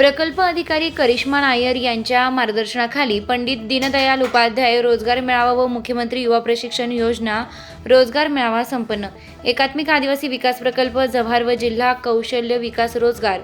प्रकल्प अधिकारी करिश्मा नायर यांच्या मार्गदर्शनाखाली पंडित दीनदयाल उपाध्याय रोजगार मेळावा व मुख्यमंत्री युवा प्रशिक्षण योजना रोजगार मेळावा संपन्न. एकात्मिक आदिवासी विकास प्रकल्प जव्हार व जिल्हा कौशल्य विकास रोजगार.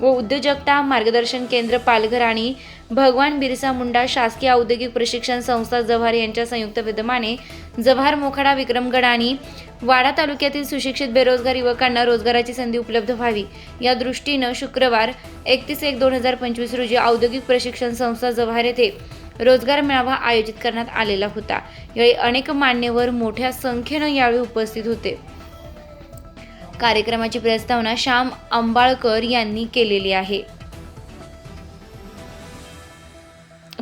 व उद्योजकता मार्गदर्शन केंद्र पालघर आणि भगवान बिरसा मुंडा शासकीय औद्योगिक प्रशिक्षण संस्था जव्हार यांच्या संयुक्त विद्यमाने जव्हार मोखाडा विक्रमगड आणि वाडा तालुक्यातील सुशिक्षित बेरोजगार युवकांना रोजगाराची संधी उपलब्ध व्हावी. या दृष्टीनं शुक्रवार एकतीस एक दोन हजार पंचवीस रोजी औद्योगिक प्रशिक्षण संस्था जव्हार येथे रोजगार मेळावा आयोजित करण्यात आलेला होता. यावेळी अनेक मान्यवर मोठ्या संख्येनं यावेळी उपस्थित होते. कार्यक्रमाची प्रस्तावना श्याम अंबाळकर यांनी केलेली आहे.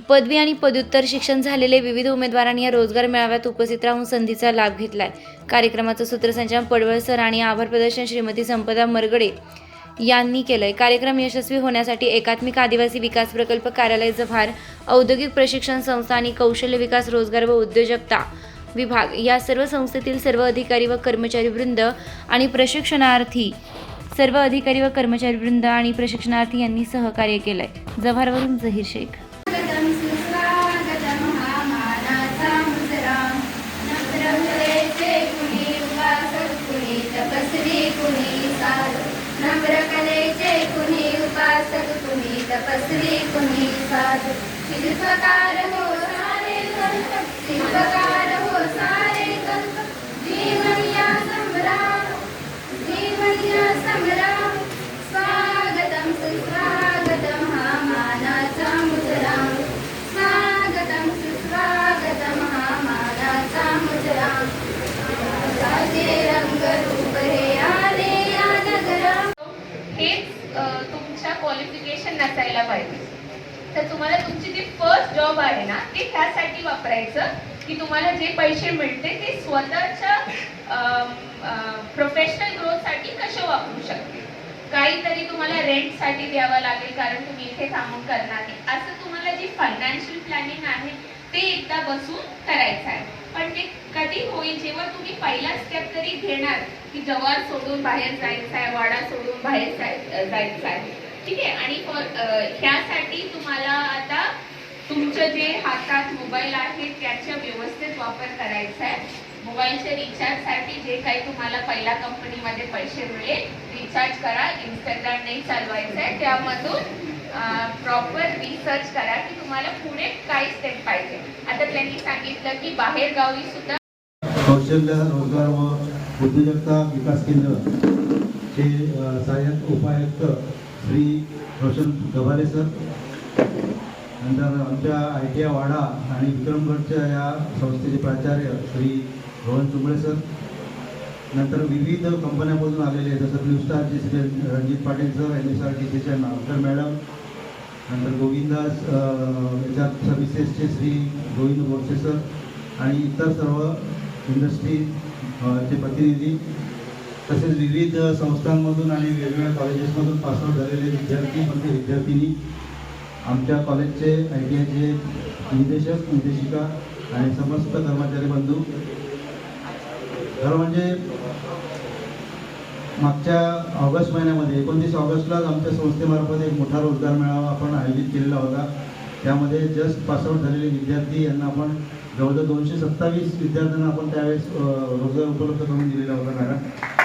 पदवी आणि पदव्युत्तर शिक्षण झालेले विविध उमेदवारांनी या रोजगार मेळाव्यात उपस्थित राहून संधीचा लाभ घेतलाय. कार्यक्रमाचं सूत्रसंचालन पडवळ सर आणि आभार प्रदर्शन श्रीमती संपदा मरगडे यांनी केलंय. कार्यक्रम यशस्वी होण्यासाठी एकात्मिक आदिवासी विकास प्रकल्प कार्यालय जव्हार औद्योगिक प्रशिक्षण संस्था आणि कौशल्य विकास रोजगार व उद्योजकता विभाग या सर्व संस्थेतील सर्व अधिकारी व कर्मचारी वृंद आणि प्रशिक्षणार्थी सर्व अधिकारी व कर्मचारी वृंद आणि प्रशिक्षणार्थी यांनी सहकार्य केलंय. जव्हारवरून जहीर शेख. स्वागतं सुस्वागतं महामानाचा मुजरा शिल्पकार हेच तुमच्या क्वालिफिकेशन नसायला पाहिजे. तर तुम्हाला तुमची जी फर्स्ट जॉब आहे ना ते त्यासाठी वापरायचं की तुम्हाला जे पैसे मिळते ते स्वतःच्या प्रोफेशनल ग्रोथसाठी कसे वापरू शकते? काहीतरी तुम्हाला रेंटसाठी द्यावं लागेल कारण तुम्ही इथे थांबून करणार नाही. असं तुम्हाला जी फायनान्शियल प्लॅनिंग आहे ते एकदा बसून करायचं आहे. पण ते कधी होईल जेव्हा तुम्ही पहिला स्टेप तरी घेणार की जवार सोडून बाहेर जायचं आहे वाडा सोडून बाहेर जाय- जायचं आहे. ठीक आहे? आणि त्यासाठी ह्यासाठी तुम्हाला आता तुमचं जे हातात मोबाईल आहे त्याचा व्यवस्थित वापर करायचा आहे. मोबाईलच्या रिचार्जसाठी जे काही तुम्हाला पहिल्या कंपनीमध्ये पैसे मिळेल रिचार्ज करा. इंस्टाग्राम नाही चालवायचं आहे. त्यामधून प्रॉपर रिसर्च करा की तुम्हाला पुढे काय स्टेप पाहिजे. आता त्यांनी सांगितलं की बाहेर गावी सुद्धा कौशल्य रोजगार व उद्योजकता विकास केंद्र हे सहाय्यक उपायुक्त श्री रोशन गभारे सर. नंतर आमच्या आय टी आय वाडा आणि विक्रमगडच्या या संस्थेचे प्राचार्य श्री रोहन चुंबळे सर. नंतर विविध कंपन्यांमधून आलेले जसं blue स्टारचे Shri Ranjit Patil sir M S R T सीच्या नावकर मॅडम. नंतर गोविंदास एच आर सर्व्हिसेसचे श्री गोविंद बोरसे सर आणि इतर सर्व इंडस्ट्री चे प्रतिनिधी. तसेच विविध संस्थांमधून आणि वेगवेगळ्या कॉलेजेसमधून पासआउट झालेले विद्यार्थी म्हणजे विद्यार्थिनी आमच्या कॉलेजचे आय टी आयचे निदेशक निर्देशिका आणि समस्त कर्मचारी बंधू. खरं म्हणजे मागच्या ऑगस्ट महिन्यामध्ये एकोणतीस ऑगस्टलाच आमच्या संस्थेमार्फत एक मोठा रोजगार मेळावा आपण आयोजित केलेला होता. त्यामध्ये जस्ट पासआउट झालेले विद्यार्थी यांना आपण जवळजवळ दोनशे सत्तावीस विद्यार्थ्यांना आपण त्यावेळेस रोजगार उपलब्ध करून दिलेला होता मॅडम.